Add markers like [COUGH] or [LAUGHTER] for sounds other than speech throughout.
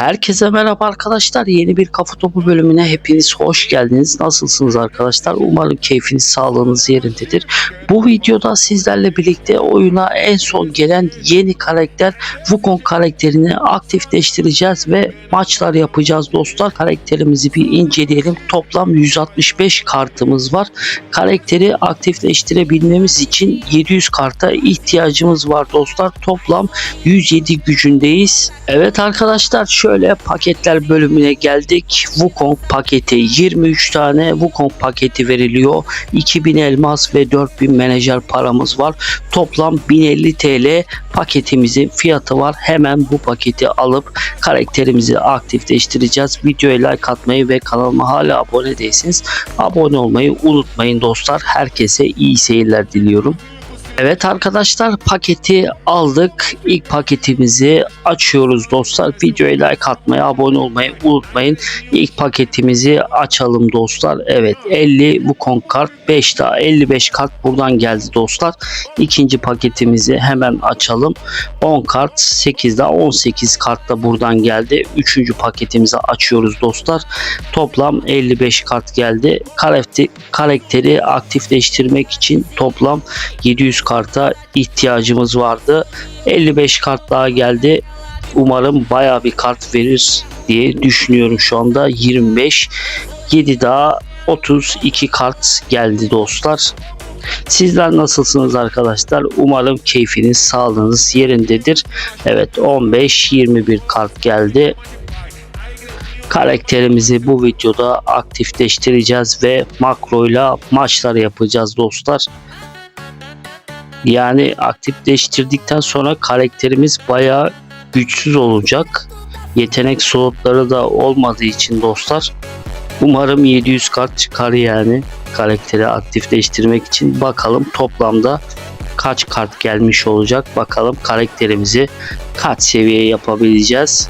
Herkese merhaba arkadaşlar. Yeni bir kafa topu bölümüne hepiniz hoş geldiniz. Nasılsınız arkadaşlar? Umarım keyfiniz, sağlığınız yerindedir. Bu videoda sizlerle birlikte oyuna en son gelen yeni karakter Wukong karakterini aktifleştireceğiz ve maçlar yapacağız dostlar. Karakterimizi bir inceleyelim. Toplam 165 kartımız var. Karakteri aktifleştirebilmemiz için 700 karta ihtiyacımız var dostlar. Toplam 107 gücündeyiz. Evet arkadaşlar şöyle paketler bölümüne geldik. Wukong paketi 23 tane Wukong paketi veriliyor. 2000 elmas ve 4000 menajer paramız var. Toplam 1050 TL paketimizin fiyatı var. Hemen bu paketi alıp karakterimizi aktifleştireceğiz. Videoya like atmayı ve kanalıma hala abone değilseniz abone olmayı unutmayın dostlar. Herkese iyi seyirler diliyorum. Evet arkadaşlar paketi aldık. İlk paketimizi açıyoruz dostlar. Videoya like atmayı, abone olmayı unutmayın. İlk paketimizi açalım dostlar. Evet 50 Wukong kart 5 daha 55 kart buradan geldi dostlar. İkinci paketimizi hemen açalım. 10 kart 8 daha 18 kart da buradan geldi. Üçüncü paketimizi açıyoruz dostlar. Toplam 55 kart geldi. Karakteri, aktifleştirmek için toplam 700 karta ihtiyacımız vardı. 55 kart daha geldi. Umarım baya bir kart verir diye düşünüyorum şu anda. 25 7 daha 32 kart geldi dostlar. Sizler nasılsınız arkadaşlar? Umarım keyfiniz, sağlığınız yerindedir. Evet 15-21 kart geldi. Karakterimizi bu videoda aktifleştireceğiz ve makroyla maçlar yapacağız dostlar. Yani aktifleştirdikten sonra karakterimiz bayağı güçsüz olacak. Yetenek slotları da olmadığı için dostlar. Umarım 700 kart çıkar yani karakteri aktifleştirmek için. Bakalım toplamda kaç kart gelmiş olacak. Bakalım karakterimizi kaç seviye yapabileceğiz.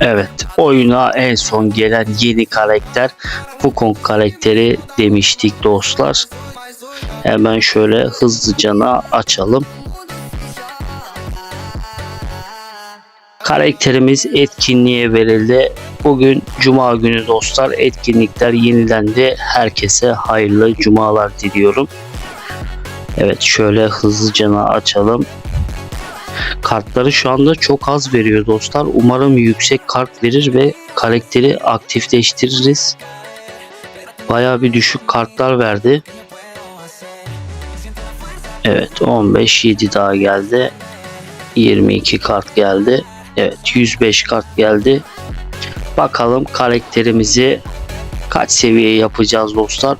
Evet oyuna en son gelen yeni karakter Wukong karakteri demiştik dostlar. Hemen şöyle hızlıcana açalım. Karakterimiz etkinliğe verildi. Bugün cuma günü dostlar etkinlikler yenilendi. Herkese hayırlı cumalar diliyorum. Evet şöyle hızlıcana açalım. Kartları şu anda çok az veriyor dostlar. Umarım yüksek kart verir ve karakteri aktifleştiririz. Baya bir düşük kartlar verdi. Evet 15 7 daha geldi. 22 kart geldi. Evet 105 kart geldi. Bakalım karakterimizi kaç seviye yapacağız dostlar.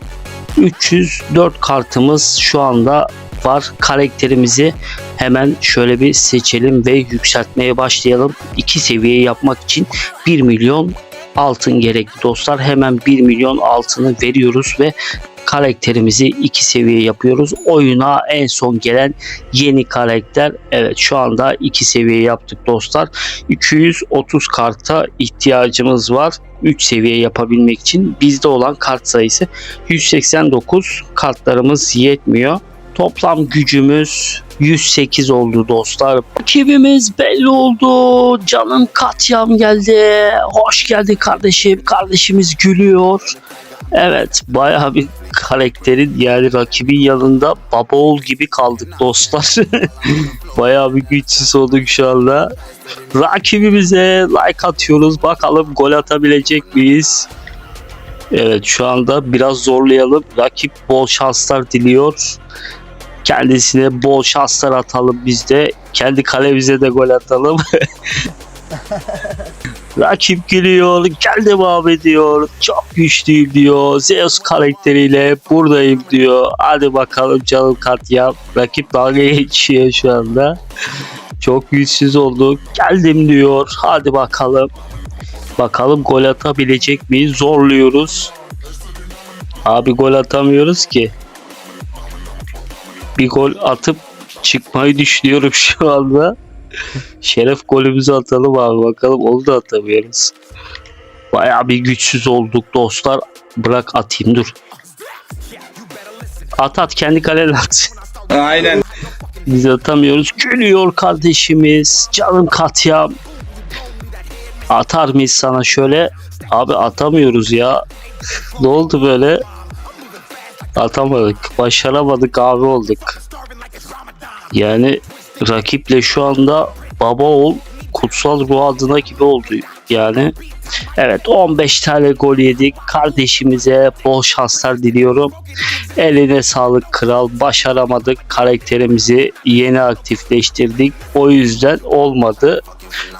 304 kartımız şu anda var. Karakterimizi hemen şöyle bir seçelim ve yükseltmeye başlayalım. 2 seviye yapmak için 1 milyon altın gerekli dostlar. Hemen 1 milyon altını veriyoruz ve karakterimizi 2 seviye yapıyoruz. Oyuna en son gelen yeni karakter. Evet şu anda 2 seviye yaptık dostlar. 230 karta ihtiyacımız var. 3 seviye yapabilmek için bizde olan kart sayısı 189 kartlarımız yetmiyor. Toplam gücümüz 108 oldu dostlar. Rakibimiz belli oldu. Canım Katyam geldi. Hoş geldin kardeşim. Kardeşimiz gülüyor. Evet bayağı bir karakterin yani rakibin yanında baba oğul gibi kaldık dostlar. [LAUGHS] bayağı bir güçsüz olduk şu anda. Rakibimize like atıyoruz. Bakalım gol atabilecek miyiz? Evet şu anda biraz zorlayalım. Rakip bol şanslar diliyor. Kendisine bol şanslar atalım biz de. Kendi kalemize de gol atalım. [LAUGHS] Rakip geliyor, gel devam ediyor. Çok güçlüyüm diyor. Zeus karakteriyle buradayım diyor. Hadi bakalım canım Katya. Rakip dalga geçiyor şu anda. Çok güçsüz olduk. Geldim diyor. Hadi bakalım. Bakalım gol atabilecek miyiz? Zorluyoruz. Abi gol atamıyoruz ki. Bir gol atıp çıkmayı düşünüyorum [LAUGHS] şu anda. Şeref golümüzü atalım abi bakalım onu da atamıyoruz. Bayağı bir güçsüz olduk dostlar. Bırak atayım dur. At at kendi kalene at. Aynen. Biz atamıyoruz. Gülüyor kardeşimiz. Canım Katya. Atar mıyız sana şöyle? Abi atamıyoruz ya. ne oldu böyle? Atamadık. Başaramadık abi olduk. Yani rakiple şu anda baba oğul kutsal ruh adına gibi oldu. Yani evet 15 tane gol yedik. Kardeşimize bol şanslar diliyorum. Eline sağlık kral. Başaramadık. Karakterimizi yeni aktifleştirdik. O yüzden olmadı.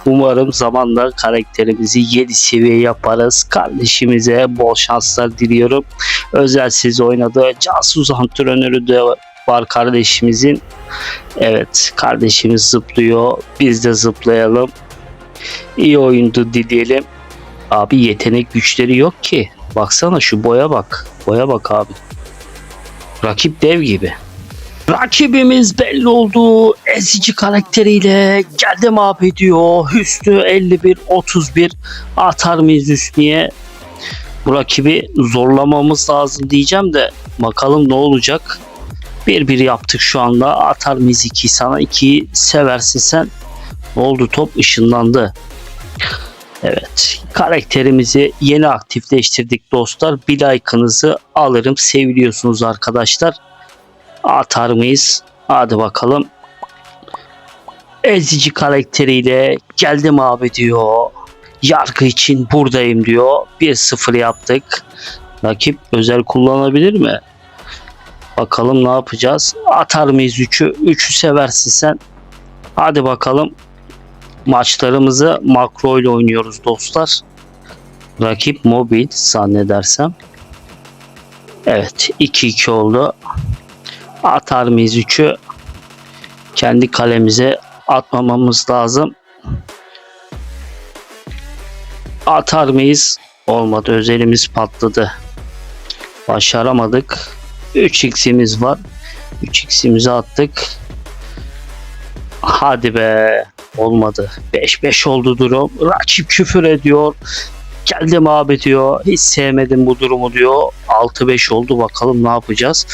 Umarım zamanla karakterimizi 7 seviye yaparız. Kardeşimize bol şanslar diliyorum. Özelsiz oynadı. Casus antrenörü de var kardeşimizin. Evet kardeşimiz zıplıyor. Biz de zıplayalım. İyi oyundu dileyelim. Abi yetenek güçleri yok ki. Baksana şu boya bak. Boya bak abi. Rakip dev gibi. Rakibimiz belli oldu. Ezici karakteriyle geldim abi diyor. Hüsnü 51-31 atar mıyız Hüsnü'ye? Bu rakibi zorlamamız lazım diyeceğim de bakalım ne olacak. Bir bir yaptık şu anda. Atar mıyız 2 sana 2'yi seversin sen. Ne oldu top ışınlandı. Evet karakterimizi yeni aktifleştirdik dostlar. Bir like'ınızı alırım. Seviliyorsunuz arkadaşlar. Atar mıyız? Hadi bakalım. Ezici karakteriyle geldim abi diyor. Yargı için buradayım diyor. 1-0 yaptık. Rakip özel kullanabilir mi? Bakalım ne yapacağız? Atar mıyız 3'ü? 3'ü seversin sen. Hadi bakalım. Maçlarımızı makro ile oynuyoruz dostlar. Rakip mobil zannedersem. Evet 2-2 oldu. Atar mıyız 3'ü? Kendi kalemize atmamamız lazım. Atar mıyız? Olmadı. Özelimiz patladı. Başaramadık. 3x'imiz var. 3x'imizi attık. Hadi be. Olmadı. 5-5 oldu durum. Rakip küfür ediyor. Geldim abi diyor. Hiç sevmedim bu durumu diyor. 6-5 oldu. Bakalım ne yapacağız.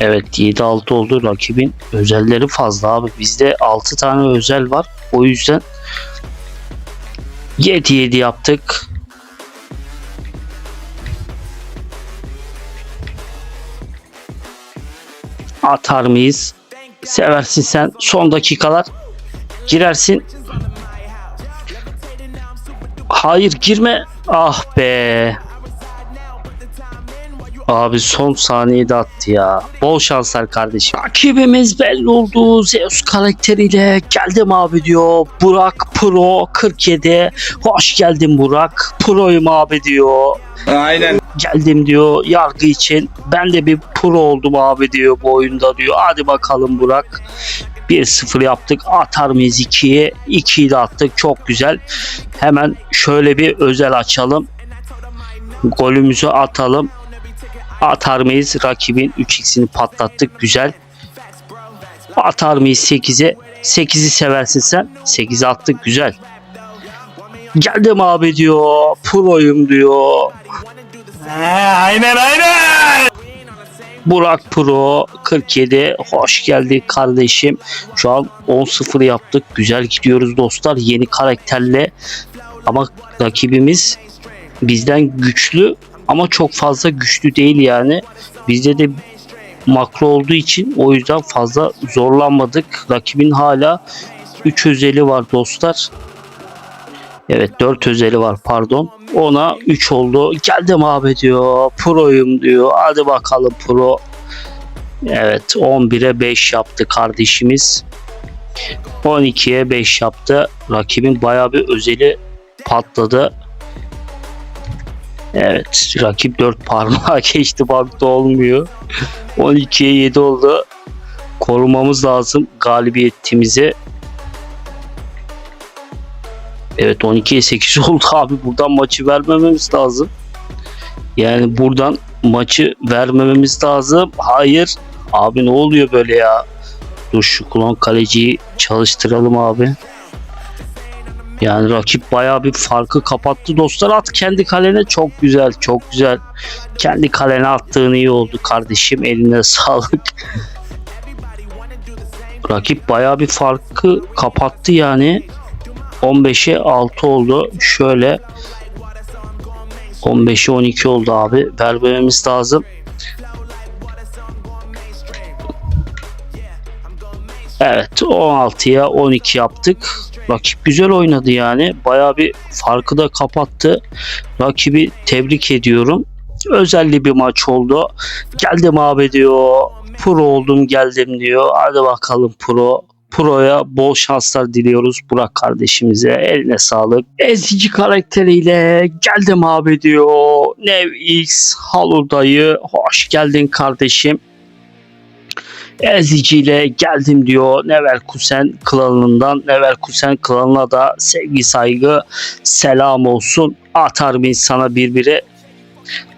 Evet 7-6 oldu. Rakibin özelleri fazla abi. Bizde 6 tane özel var. O yüzden 7-7 yaptık. Atar mıyız? Seversin sen. Son dakikalar girersin. Hayır girme. Ah be. Abi son saniyede attı ya. Bol şanslar kardeşim. Rakibimiz belli oldu. Zeus karakteriyle geldim abi diyor. Burak Pro 47. Hoş geldin Burak. Pro'yum abi diyor. Aynen. Geldim diyor yargı için. Ben de bir pro oldum abi diyor bu oyunda diyor. Hadi bakalım Burak. 1-0 yaptık. Atar mıyız 2'ye? 2'yi de attık. Çok güzel. Hemen şöyle bir özel açalım. Golümüzü atalım. Atar mıyız? Rakibin 3x'ini patlattık. Güzel. Atar mıyız 8'e? 8'i seversin sen. 8'i attık. Güzel. Geldim abi diyor. Pro'yum diyor. Aynen aynen. Burak Pro 47 hoş geldi kardeşim. Şu an 10-0 yaptık. Güzel gidiyoruz dostlar. Yeni karakterle ama rakibimiz bizden güçlü ama çok fazla güçlü değil yani. Bizde de makro olduğu için o yüzden fazla zorlanmadık. Rakibin hala 3 özeli var dostlar. Evet 4 özeli var pardon. Ona 3 oldu. Geldim abi diyor. Pro'yum diyor. Hadi bakalım pro. Evet 11'e 5 yaptı kardeşimiz. 12'ye 5 yaptı. Rakibin bayağı bir özeli patladı. Evet rakip 4 parmağı [LAUGHS] geçti bankta olmuyor. 12'ye 7 oldu. Korumamız lazım galibiyetimizi. Evet 12'ye 8 [LAUGHS] oldu abi. Buradan maçı vermememiz lazım. Yani buradan maçı vermememiz lazım. Hayır. Abi ne oluyor böyle ya? Dur şu klon kaleciyi çalıştıralım abi. Yani rakip bayağı bir farkı kapattı. Dostlar at kendi kalene çok güzel çok güzel. Kendi kalene attığın iyi oldu kardeşim. Eline [LAUGHS] sağlık. Rakip bayağı bir farkı kapattı yani. 15'e 6 oldu. Şöyle 15'e 12 oldu abi. Vermememiz lazım. Evet 16'ya 12 yaptık. Rakip güzel oynadı yani. Baya bir farkı da kapattı. Rakibi tebrik ediyorum. Özelli bir maç oldu. Geldim abi diyor. Pro oldum geldim diyor. Hadi bakalım pro. Pro'ya bol şanslar diliyoruz Burak kardeşimize. Eline sağlık. Ezici karakteriyle geldim abi diyor. Nev X Halo dayı. Hoş geldin kardeşim. Ezici ile geldim diyor. Nevel Kusen klanından. Nevel Kusen klanına da sevgi saygı selam olsun. Atar mıyız sana birbiri?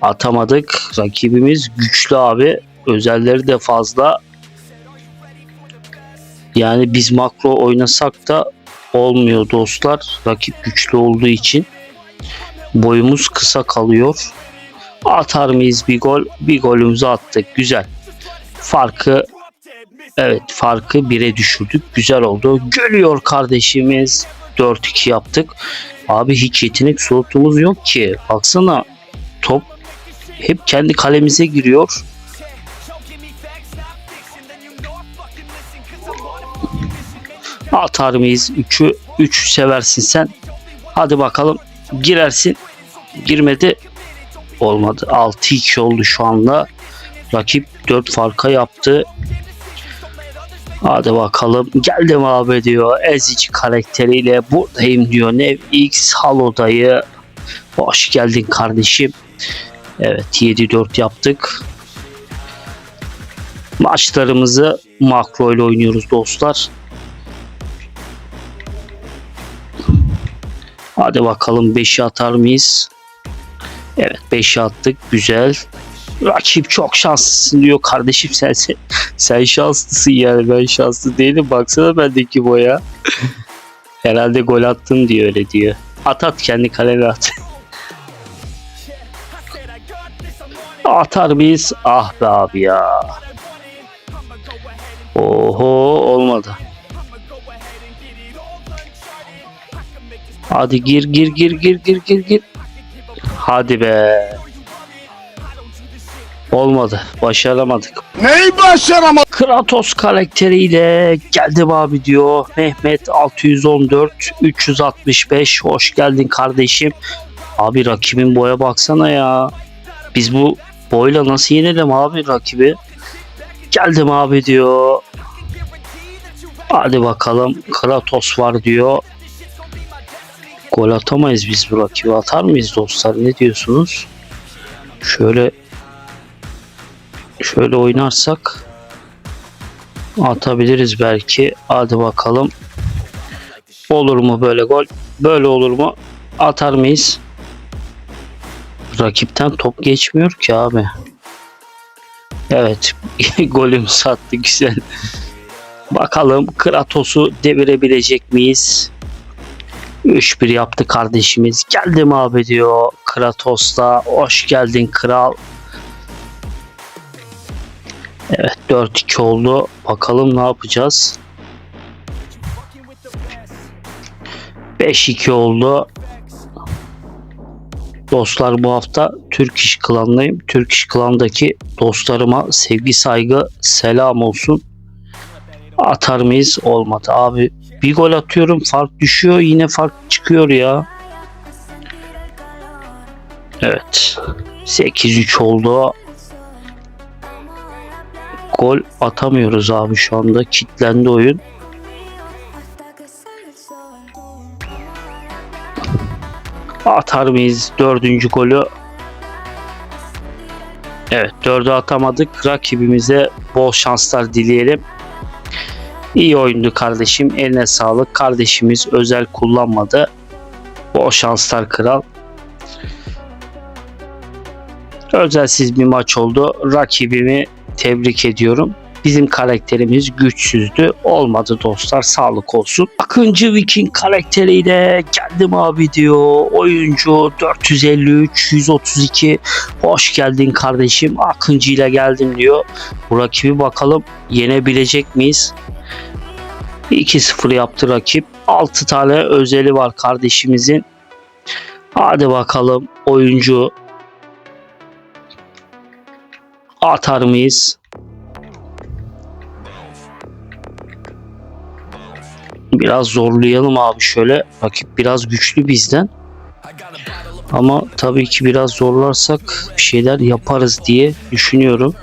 Atamadık. Rakibimiz güçlü abi. Özelleri de fazla. Yani biz makro oynasak da olmuyor dostlar. Rakip güçlü olduğu için boyumuz kısa kalıyor. Atar mıyız bir gol? Bir golümüzü attık. Güzel. Farkı evet farkı 1'e düşürdük. Güzel oldu. Görüyor kardeşimiz. 4-2 yaptık. Abi hiç yetenek slotumuz yok ki. Baksana top hep kendi kalemize giriyor. Atar mıyız? 3'ü 3 seversin sen. Hadi bakalım. Girersin. Girmedi. Olmadı. 6-2 oldu şu anda. Rakip 4 farka yaptı. Hadi bakalım. Geldim abi diyor. Ezici karakteriyle buradayım diyor. Nev X Halo'dayı. Hoş geldin kardeşim. Evet 7-4 yaptık. Maçlarımızı makro ile oynuyoruz dostlar. Hadi bakalım 5'i atar mıyız? Evet 5'i attık. Güzel. Rakip çok şanslısın diyor kardeşim sen, sen, sen şanslısın yani ben şanslı değilim. Baksana bendeki boya. [LAUGHS] Herhalde gol attın diyor öyle diyor. At at kendi kalene at. [LAUGHS] Atar mıyız? Ah be abi ya. Oho olmadı. Hadi gir gir gir gir gir gir gir. Hadi be. Olmadı. Başaramadık. Neyi başaramadım? Kratos karakteriyle geldim abi diyor. Mehmet 614 365 hoş geldin kardeşim. Abi rakibin boya baksana ya. Biz bu boyla nasıl yenelim abi rakibi? Geldim abi diyor. Hadi bakalım Kratos var diyor. Gol atamayız biz bu rakibi atar mıyız dostlar ne diyorsunuz? Şöyle şöyle oynarsak atabiliriz belki. Hadi bakalım. Olur mu böyle gol? Böyle olur mu? Atar mıyız? Rakipten top geçmiyor ki abi. Evet. [LAUGHS] Golüm sattı güzel. Bakalım Kratos'u devirebilecek miyiz? 3-1 yaptı kardeşimiz. Geldim abi diyor Kratos'la. Hoş geldin kral. Evet 4-2 oldu. Bakalım ne yapacağız. 5-2 oldu. Dostlar bu hafta Türk İş Klan'dayım. Türk İş Klan'daki dostlarıma sevgi saygı selam olsun. Atar mıyız? Olmadı abi. Bir gol atıyorum fark düşüyor yine fark çıkıyor ya. Evet. 8-3 oldu. Gol atamıyoruz abi şu anda. Kitlendi oyun. Atar mıyız dördüncü golü? Evet dördü atamadık. Rakibimize bol şanslar dileyelim. İyi oyundu kardeşim. Eline sağlık. Kardeşimiz özel kullanmadı. Bol şanslar kral. Özelsiz bir maç oldu. Rakibimi tebrik ediyorum. Bizim karakterimiz güçsüzdü. Olmadı dostlar. Sağlık olsun. Akıncı Viking karakteriyle geldim abi diyor. Oyuncu 453 132. Hoş geldin kardeşim. Akıncı ile geldim diyor. Bu rakibi bakalım yenebilecek miyiz? 2-0 yaptı rakip. 6 tane özeli var kardeşimizin. Hadi bakalım oyuncu atar mıyız? Biraz zorlayalım abi şöyle. Rakip biraz güçlü bizden. Ama tabii ki biraz zorlarsak bir şeyler yaparız diye düşünüyorum.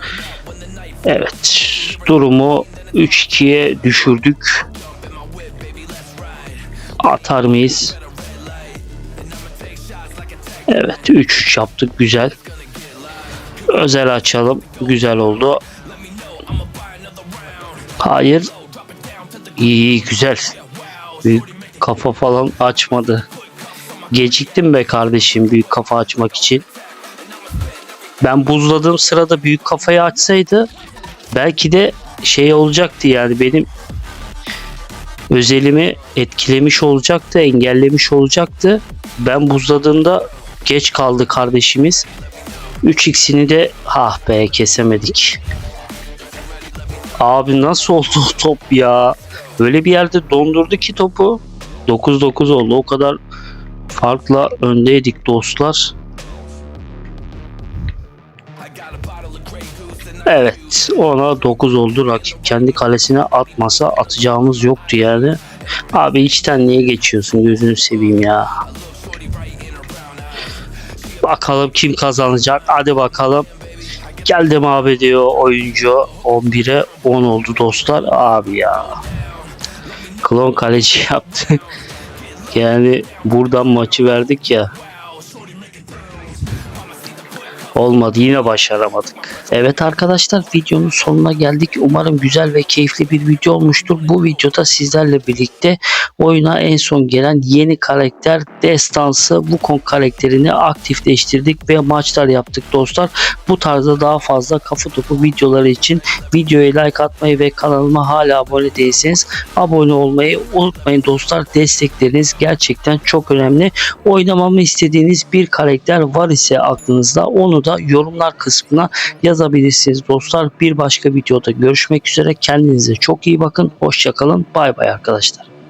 Evet. Durumu 3-2'ye düşürdük. Atar mıyız? Evet 3-3 yaptık güzel. Özel açalım. Güzel oldu. Hayır. İyi, güzel. Büyük kafa falan açmadı. Geciktim be kardeşim büyük kafa açmak için. Ben buzladığım sırada büyük kafayı açsaydı belki de şey olacaktı yani benim özelimi etkilemiş olacaktı, engellemiş olacaktı. Ben buzladığımda geç kaldı kardeşimiz. 3x'ini de ah be kesemedik. Abi nasıl oldu top ya? Öyle bir yerde dondurdu ki topu. 9-9 oldu. O kadar farkla öndeydik dostlar. Evet ona 9 oldu rakip kendi kalesine atmasa atacağımız yoktu yani. Abi içten niye geçiyorsun gözünü seveyim ya. Bakalım kim kazanacak hadi bakalım. Geldim abi diyor oyuncu 11'e 10 oldu dostlar abi ya. Klon kaleci yaptı. [LAUGHS] yani buradan maçı verdik ya. Olmadı yine başaramadık. Evet arkadaşlar videonun sonuna geldik. Umarım güzel ve keyifli bir video olmuştur. Bu videoda sizlerle birlikte oyuna en son gelen yeni karakter Destansı Wukong karakterini aktifleştirdik ve maçlar yaptık dostlar. Bu tarzda daha fazla kafa topu videoları için videoya like atmayı ve kanalıma hala abone değilseniz abone olmayı unutmayın dostlar. Destekleriniz gerçekten çok önemli. Oynamamı istediğiniz bir karakter var ise aklınızda onu da yorumlar kısmına yazabilirsiniz dostlar. Bir başka videoda görüşmek üzere. Kendinize çok iyi bakın. Hoşçakalın. Bay bay arkadaşlar.